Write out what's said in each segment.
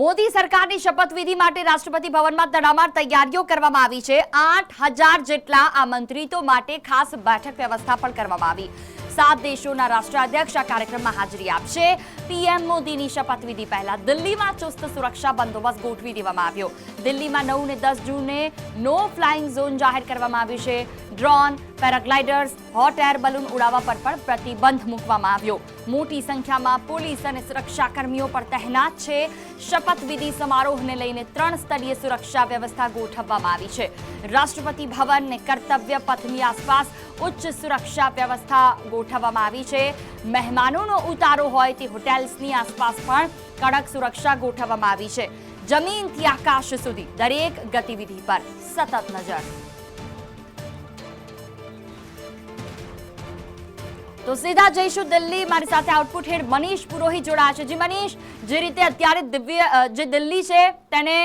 મોદી સરકારની શપથવિધિ માટે રાષ્ટ્રપતિ ભવનમાં તડામાર તૈયારીઓ કરવામાં આવી છે. આઠ હજાર જેટલા આમંત્રિતો માટે ખાસ બેઠક વ્યવસ્થા પણ કરવામાં આવી. સાત દેશોના રાષ્ટ્રાધ્યક્ષ આ કાર્યક્રમમાં હાજરી આપશે. પીએમ મોદીની શપથવિધિ પહેલા દિલ્હીમાં ચુસ્ત સુરક્ષા બંદોબસ્ત ગોઠવી દેવામાં આવ્યો. દિલ્હીમાં નવ ને દસ જૂને નો ફ્લાઇંગ ઝોન જાહેર કરવામાં આવ્યું છે. Drone paragliders hot air balloon ઉડાવવા પર પણ પ્રતિબંધ મૂકવામાં આવ્યો. મોટી સંખ્યામાં પોલીસ અને સુરક્ષાકર્મીઓ પર તહેનાત છે. શપથવિધિ સમારોહને લઈને ત્રણ સ્તરીય સુરક્ષા વ્યવસ્થા ગોઠવવામાં આવી છે. રાષ્ટ્રપતિ ભવન ને કર્તવ્ય પથની આસપાસ ઉચ્ચ સુરક્ષા વ્યવસ્થા ગોઠવવામાં આવી છે. મહેમાનોનો ઉતારો હોય તે હોટેલ્સની આસપાસ પણ કડક સુરક્ષા ગોઠવવામાં આવી છે. જમીનથી આકાશ સુધી દરેક ગતિવિધિ પર સતત નજર. તો સીધા જઈશું દિલ્હી. મારી સાથે આઉટપુટ હેડ મનીષ પુરોહિત જોડાયા છે. જી મનીષ, જે રીતે અત્યારે દિવ્ય જે દિલ્હી છે, તેને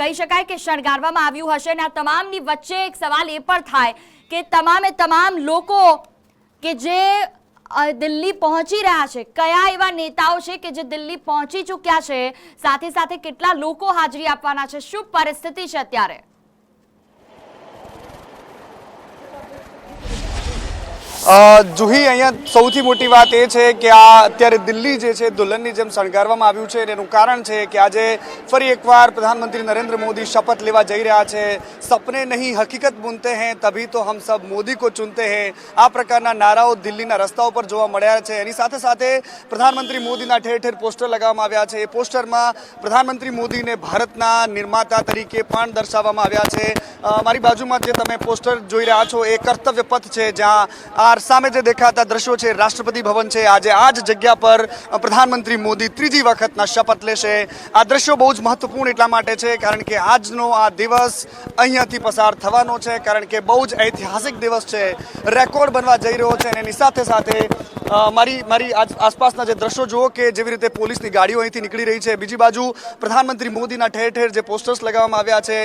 કહી શકાય કે શણગારવામાં આવ્યું હશે અને આ તમામની વચ્ચે એક સવાલ એ પણ થાય કે તમામે તમામ લોકો કે જે દિલ્હી પહોંચી રહ્યા છે, કયા એવા નેતાઓ છે કે જે દિલ્હી પહોંચી ચૂક્યા છે, સાથે સાથે કેટલા લોકો હાજરી આપવાના છે, શું પરિસ્થિતિ છે અત્યારે? જુહી, અહીંયા સૌથી મોટી વાત એ છે કે આ અત્યારે દિલ્હી જે છે, દુલ્હનની જેમ શણગારવામાં આવ્યું છે એનું કારણ છે કે આજે ફરી એકવાર પ્રધાનમંત્રી નરેન્દ્ર મોદી શપથ લેવા જઈ રહ્યા છે. સપને નહીં, હકીકત બુનતે હૈ, તભી તો હમ સબ મોદી કો ચુનતે હૈ. આ પ્રકારના નારાઓ દિલ્હીના રસ્તાઓ પર જોવા મળ્યા છે. એની સાથે સાથે પ્રધાનમંત્રી મોદીના ઠેર ઠેર પોસ્ટર લગાવવામાં આવ્યા છે. એ પોસ્ટરમાં પ્રધાનમંત્રી મોદીને ભારતના નિર્માતા તરીકે પણ દર્શાવવામાં આવ્યા છે. મારી બાજુમાં જે તમે પોસ્ટર જોઈ રહ્યા છો, એ કર્તવ્ય પથ છે, જ્યાં આ સામે જે દેખાતા દ્રશ્યો છે, રાષ્ટ્રપતિ ભવન છે, આજે આ જ જગ્યા પર પ્રધાનમંત્રી મોદી ત્રીજી વખતના શપથ લેશે. આ દ્રશ્યો બહુ જ મહત્વપૂર્ણ એટલા માટે છે, કારણ કે આજનો આ દિવસ અહીંયાથી પસાર થવાનો છે, કારણ કે બહુ જ ઐતિહાસિક દિવસ છે. રેકોર્ડ બનવા જઈ રહ્યો છે અને એની સાથે સાથે મારી મારી આસ- આસપાસના જે દ્રશ્યો જુઓ કે જેવી રીતે પોલીસની ગાડીઓ અહીંથી નીકળી રહી છે બીજી બાજુ પ્રધાનમંત્રી મોદીના ઠેર ઠેર જે પોસ્ટર્સ લગાવવામાં આવ્યા છે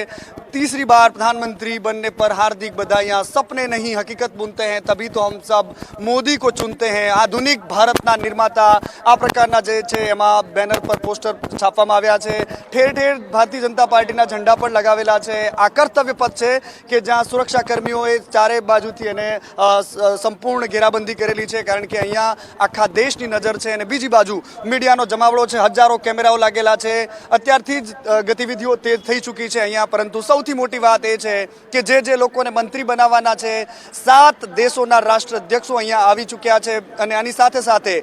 तीसरी बार प्रधानमंत्री बनने पर हार्दिक बधाइयां सपने नहीं हकीकत बुनते हैं तभी तो हम सब મોદી કો ચુનતે हैं આધુનિક ભારતના નિર્માતા આ પ્રકારના જે છે એમાં બેનર પર પોસ્ટર છાપવામાં આવ્યા છે ઠેર ઠેર ભારતીય જનતા પાર્ટીના ઝંડા પણ લગાવેલા છે આ કર્તવ્ય પથ છે કે જ્યાં સુરક્ષા કર્મીઓએ ચારે બાજુથી એને અ, સ- સંપૂર્ણ ઘેરાબંધી કરેલી છે કારણ કે અહીંયા આખા દેશની નજર છે અને બીજી બાજુ મીડિયાનો જમાવડો છે, હજારો કેમેરાઓ લાગેલા છે. અત્યારથી જ ગતિવિધિઓ તેજ થઈ ચૂકી છે અહીંયા, પરંતુ સૌથી મોટી વાત એ છે કે જે જે લોકોને મંત્રી બનાવવાના છે, સાત દેશોના રાષ્ટ્ર અધ્યક્ષો અહીંયા આવી ચૂક્યા છે અને આની સાથે સાથે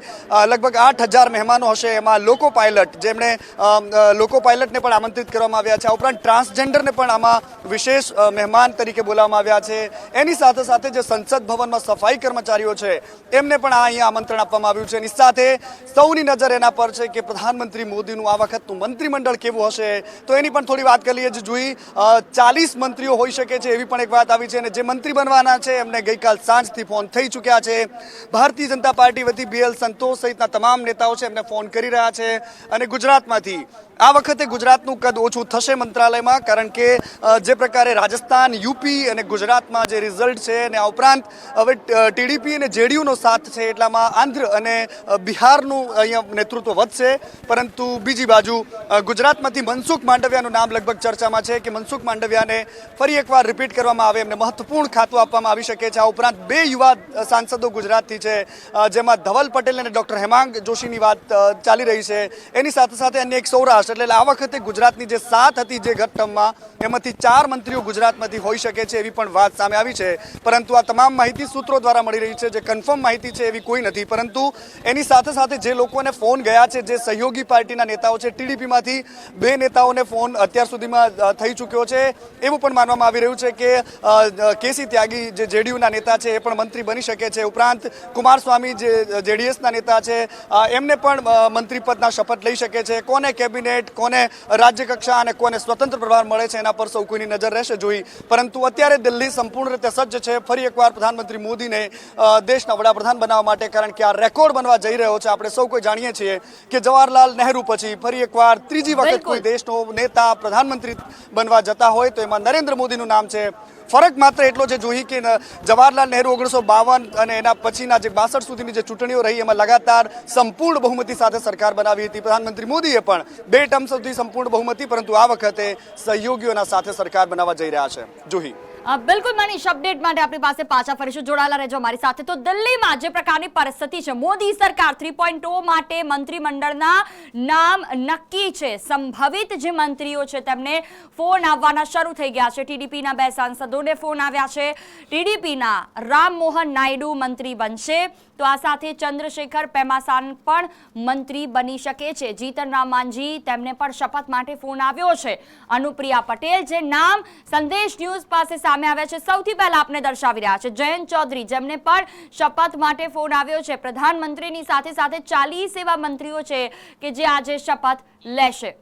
લગભગ આઠ હજાર મહેમાનો હશે એમાં લોકો પાયલટ, જેમણે લોકો પાયલટને પણ આમંત્રિત કરવામાં આવ્યા છે. આ ઉપરાંત ટ્રાન્સજેન્ડરને પણ આમાં વિશેષ મહેમાન તરીકે બોલાવવામાં આવ્યા છે. એની સાથે સાથે જે સંસદ ભવનમાં સફાઈ કર્મચારીઓ છે, એમને પણ આ આમંત્રણ આપવામાં આવ્યું છે. એની સાથે સૌની નજર એના પર છે કે પ્રધાનમંત્રી મોદીનું આ વખતનું મંત્રીમંડળ કેવું હશે? તો એની પણ થોડી વાત કરીએ જે. જોઈ ચાલીસ મંત્રીઓ હોઈ શકે છે એવી પણ એક વાત આવી છે અને જે મંત્રી બનવાના છે, એમને ગઈકાલ સાંજથી ફોન થઈ ચૂક્યા છે. ભારતીય જનતા પાર્ટી વતી બીએલ સંતોષ સહિતના તમામ નેતાઓ છે એમને ફોન કરી રહ્યા છે અને ગુજરાતમાંથી આ વખતે ગુજરાતનું કદ ઓછું થશે મંત્રાલયમાં કારણ કે જે પ્રકારે રાજસ્થાન, યુપી અને ગુજરાતમાં જે રિઝલ્ટ છે અને આ ઉપરાંત હવે ટીડીપી અને જેડીયુનો સાથ છે એટલામાં આંધ્ર અને બિહારનું અહીંયા નેતૃત્વ વધશે. પરંતુ બીજી બાજુ ગુજરાતમાંથી મનસુખ માંડવિયાનું નામ લગભગ ચર્ચામાં છે કે મનસુખ માંડવિયાને ફરી એકવાર રિપીટ કરવામાં આવે, એમને મહત્વપૂર્ણ ખાતું આપવામાં આવી શકે છે. આ ઉપરાંત બે યુવા સાંસદો ગુજરાતથી છે. જેમાં ધવલ પટેલ અને ડૉક્ટર હેમાંગ જોશીની વાત ચાલી રહી છે. એની સાથે સાથે અન્ય એક સૌરાષ્ટ્ર, એટલે આ વખતે ગુજરાતની જે સાત હતી જે ગત ટર્મમાં એમાંથી ચાર મંત્રીઓ ગુજરાતમાંથી હોઈ શકે છે એવી પણ વાત સામે આવી છે. પરંતુ આ તમામ માહિતી સૂત્રો દ્વારા મળી રહી છે. જે કન્ફર્મ માહિતી છે એવી કોઈ નથી. પરંતુ એની સાથે સાથે જે લોકોને ફોન ગયા છે, જે સહયોગી પાર્ટીના નેતાઓ છે, ટીડીપીમાંથી બે નેતાઓને ફોન અત્યાર સુધીમાં થઈ ચૂક્યો છે. એવું પણ માનવામાં આવી રહ્યું છે કે કેસી ત્યાગી જે જેડીયુના નેતા છે, એ પણ મંત્રી બની શકે છે. ઉપરાંત કુમારસ્વામી જે જેડીએસના નેતા છે એમને પણ મંત્રી પદના શપથ લઈ શકે છે. કોને કેબિનેટ, કોને રાજ્ય કક્ષા અને કોને સ્વતંત્ર પ્રભાર મળે છે, એના પર સૌ કોઈની નજર રહેશે જોઈ. પરંતુ અત્યારે દિલ્હી સંપૂર્ણ રીતે સજ્જ છે. ફરી એકવાર પ્રધાનમંત્રી મોદીને દેશના વડાપ્રધાન બનાવવા માટે માટે કારણ કે આ રેકોર્ડ બનવા જઈ રહ્યો છે. આપણે સૌ કોઈ જાણીએ છીએ કે જવાહરલાલ નહેરુ પછી ફરી એકવાર ત્રીજી વખત કોઈ દેશનો નેતા પ્રધાનમંત્રી બનવા જતા હોય તો એમાં નરેન્દ્ર મોદીનું નામ છે. ફરક માત્ર એટલો છે જોઈ કે જવાહરલાલ નહેરુ ઓગણીસો બાવન અને એના પછીના જે બાસઠ સુધીની જે ચૂંટણીઓ રહી એમાં લગાતાર સંપૂર્ણ બહુમતી સાથે સરકાર બનાવી હતી. પ્રધાનમંત્રી મોદીએ પણ બે ટર્મ સુધી સંપૂર્ણ બહુમતી પરંતુ આ વખતે સહયોગીઓના સાથે સરકાર બનાવવા જઈ રહ્યા છે. જુહી. બિલકુલ મનીષ અપડેટ માટે આપણી પાસે પાછા ફરીશું. જોડાયેલા રહેજો અમારી સાથે. તો દિલ્હીમાં જે પ્રકારની પરિસ્થિતિ છે, મોદી સરકાર થ્રી પોઈન્ટ માટે મંત્રીમંડળના નામ નક્કી છે. સંભવિત જે મંત્રીઓ છે, તેમને ફોન આવવાના શરૂ થઈ ગયા છે. ટીડીપીના બે સાંસદોને ફોન આવ્યા છે. ટીડીપીના રામમોહન નાયડુ મંત્રી બનશે. તો આ સાથે ચંદ્રશેખર પેમાસાન પણ મંત્રી બની શકે છે. જીતન રામ માંઝી તેમને પણ શપથ માટે ફોન આવ્યો છે. અનુપ્રિયા પટેલ જે નામ સંદેશ ન્યૂઝ પાસે સામે આવ્યા છે. સૌથી પહેલા આપને દર્શાવી રહ્યા છે જયંત ચૌધરી, જેમને પણ શપથ માટે ફોન આવ્યો છે. પ્રધાનમંત્રીની સાથે સાથે ચાલીસ એવા મંત્રીઓ છે કે જે આજે શપથ લેશે.